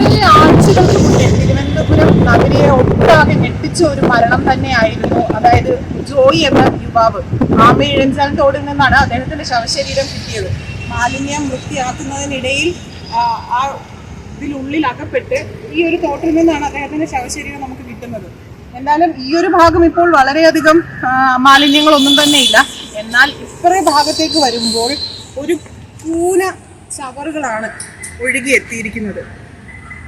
കുറെ ആഴ്ചകൾക്ക് മുന്നേ തിരുവനന്തപുരം നഗരിയെ ഒട്ടാകെ ഞെട്ടിച്ച ഒരു മരണം തന്നെയായിരുന്നു. അതായത് ജോയി എന്ന യുവാവ് ആമയിഴഞ്ചാൽ തോടിൽ നിന്നാണ് അദ്ദേഹത്തിന്റെ ശവശരീരം കിട്ടിയത്. മാലിന്യം വൃത്തിയാക്കുന്നതിനിടയിൽ ആ, ഇതിനുള്ളിൽ അകപ്പെട്ട് ഈ ഒരു തോട്ടിൽ നിന്നാണ് അദ്ദേഹത്തിന്റെ ശവശരീരം നമുക്ക് കിട്ടുന്നത്. എന്തായാലും ഈ ഒരു ഭാഗം ഇപ്പോൾ വളരെയധികം മാലിന്യങ്ങളൊന്നും തന്നെ ഇല്ല എന്നാൽ ഇപ്പറേ ഭാഗത്തേക്ക് വരുമ്പോൾ ഒരു കൂന ചവറുകളാണ് ഒഴുകി എത്തിയിരിക്കുന്നത്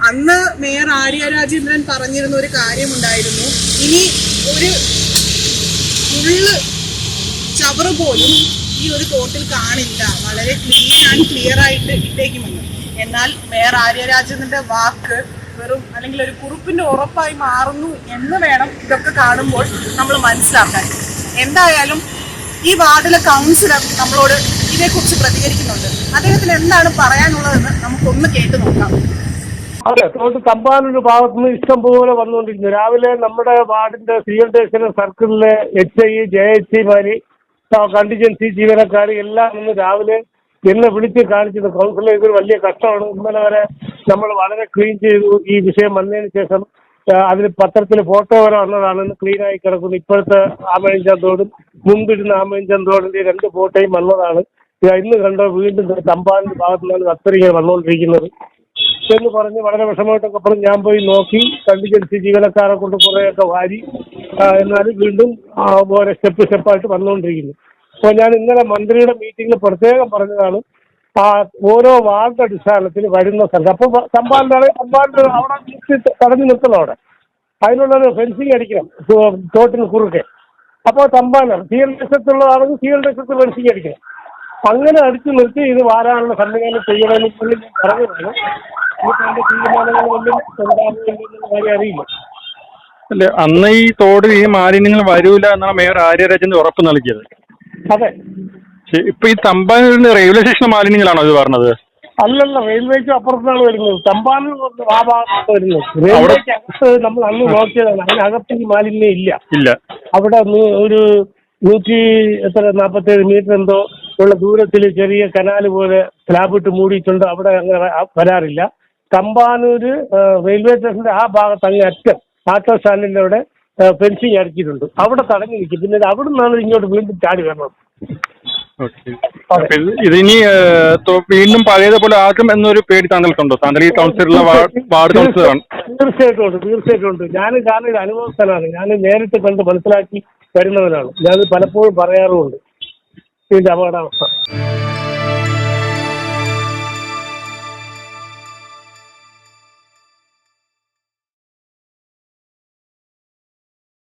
അന്ന് മേയർ ആര്യ രാജേന്ദ്രൻ പറഞ്ഞിരുന്ന ഒരു കാര്യമുണ്ടായിരുന്നു. ഇനി ഒരു ഫുള്ള് ചവറ് പോലും ഈ ഒരു തോട്ടിൽ കാണില്ല. വളരെ ക്ലീൻ ആൻഡ് ക്ലിയർ ആയിട്ട് ഇട്ടേക്കുമെന്ന് എന്നാൽ മേയർ ആര്യ രാജേന്ദ്രന്റെ വാക്ക് വെറും അല്ലെങ്കിൽ ഒരു കുറിപ്പിന്റെ ഉറപ്പായി മാറുന്നു എന്ന് വേണം ഇതൊക്കെ കാണുമ്പോൾ നമ്മൾ മനസ്സിലാക്കാൻ. എന്തായാലും ഈ വാർഡിലെ കൗൺസിലർ നമ്മളോട് ഇതേക്കുറിച്ച് പ്രതികരിക്കുന്നുണ്ട്. അദ്ദേഹത്തിന് എന്താണ് പറയാനുള്ളതെന്ന് നമുക്കൊന്ന് കേട്ടു നോക്കാം. അതെ തോട്ട് തമ്പാനൂർ ഭാഗത്തു നിന്ന് ഇഷ്ടം പോലെ വന്നുകൊണ്ടിരിക്കുന്നു. രാവിലെ നമ്മുടെ വാർഡിന്റെ സി എൽ സ്റ്റേഷൻ സർക്കിളിലെ എച്ച് ഐ ജെ എച്ച് ഐമാര് കണ്ടിജൻസി ജീവനക്കാർ എല്ലാം ഇന്ന് രാവിലെ എന്നെ വിളിച്ച് കാണിച്ചത്. കൗൺസിലർ ഇതൊരു വലിയ കഷ്ടമാണ്. ഇന്നലെ വരെ നമ്മൾ വളരെ ക്ലീൻ ചെയ്തു ഈ വിഷയം വന്നതിന് ശേഷം അതിന് പത്രത്തിൽ ഫോട്ടോ വരെ വന്നതാണ്. ക്ലീൻ ആയി കിടക്കുന്നത് ഇപ്പോഴത്തെ ആമയിഞ്ചാൻ തോടും മുമ്പിരുന്ന ആമയിഞ്ചാൻ തോടിന്റെ രണ്ട് ഫോട്ടോയും വന്നതാണ്. ഇന്ന് കണ്ടോ വീണ്ടും ദേ ഭാഗത്തുനിന്നാണ് ഭാഗത്തു നിന്നാണ് കത്തറിങ്ങനെ വന്നുകൊണ്ടിരിക്കുന്നത്. എന്ന് പറഞ്ഞ് വളരെ വിഷമമായിട്ടൊക്കെ പറഞ്ഞ് ഞാൻ പോയി നോക്കി. കണ്ടിജൻസി ജീവനക്കാരെ കൊണ്ട് കുറേയൊക്കെ വാരി എന്നാലും വീണ്ടും ഓരോ സ്റ്റെപ്പ് സ്റ്റെപ്പായിട്ട് വന്നുകൊണ്ടിരിക്കുന്നു അപ്പോൾ ഞാൻ ഇന്നലെ മന്ത്രിയുടെ മീറ്റിംഗിൽ പ്രത്യേകം പറഞ്ഞതാണ് ആ ഓരോ വാർഡ് അടിസ്ഥാനത്തിൽ വരുന്ന സ്ഥലത്ത് അപ്പോൾ തമ്പാലിന്റെ തമ്പാലിന്റെ അവിടെ തടഞ്ഞു നിർത്തണം അവിടെ. അതിനുള്ളൊരു ഫെൻസിങ് അടിക്കണം തോട്ടിന് കുറുക്കെ അപ്പോൾ തമ്പാനം സി എൽ ദേശത്തുള്ളതാണെങ്കിൽ സി എൽ ദേശത്ത് ഫെൻസിങ് അടിക്കണം. അങ്ങനെ അടിച്ചു നിർത്തി ഇത് വാരാനുള്ള സംവിധാനം ചെയ്യണമെന്ന് പറഞ്ഞതാണ്. അതിന്റെ കാര്യം അറിയില്ല. അല്ല അന്ന് ഈ തോട് ഈ മാലിന്യങ്ങൾ വരൂല എന്നാണ് മേയർ ആര്യരാജന്റെ ഉറപ്പ് നൽകിയത്. അതെ. ഇപ്പൊ ഈ തമ്പാനൂരിന്റെ റെയിൽവേ സ്റ്റേഷൻ മാലിന്യങ്ങളാണോ ഇത് പറഞ്ഞത്? അല്ലല്ല റെയിൽവേക്ക് അപ്പുറത്താണ് വരുന്നത്. തമ്പാനിൽ ആ ഭാഗത്താണ് വരുന്നത്. റെയിൽവേക്ക് അകത്ത് നമ്മൾ അന്ന് നോക്കിയതാണ്. അതിനകത്ത് ഈ മാലിന്യം ഇല്ല. ഇല്ല. അവിടെ ഒരു നൂറ്റി എത്ര നാൽപ്പത്തേഴ് മീറ്റർ എന്തോ ഉള്ള ദൂരത്തിൽ ചെറിയ കനാല് പോലെ സ്ലാബ് ഇട്ട് മൂടിയിട്ടുണ്ട്. അവിടെ അങ്ങനെ വരാറില്ല. തമ്പാനൂര് റെയിൽവേ സ്റ്റേഷന്റെ ആ ഭാഗത്ത് അങ്ങ് അറ്റം ആട്ടോ സ്റ്റാൻഡിന്റെ അവിടെ ഫെൻസിങ് അടിച്ചിട്ടുണ്ട്. അവിടെ തടഞ്ഞു നിൽക്കും. പിന്നെ അവിടെ നിന്നാണ് ഇങ്ങോട്ട് വീണ്ടും ചാടി വരണം ഇതിനി വീണ്ടും പഴയതുപോലെ ആകും എന്നൊരു പേടി താങ്കൾക്കുണ്ടോ? താങ്കൾ ഈ കൗൺസിലുള്ള വാർഡ് വാർഡ് കൗൺസിലറാണ് തീർച്ചയായിട്ടും ഉണ്ട് തീർച്ചയായിട്ടും ഉണ്ട്. ഞാൻ കാരണം ഇത് അനുഭവസ്ഥനാണ് ഞാൻ നേരിട്ട് കണ്ട് മനസ്സിലാക്കി വരുന്നവനാണ്. ഞാൻ പലപ്പോഴും പറയാറുമുണ്ട്. ഇതിന്റെ അപകടാവസ്ഥ.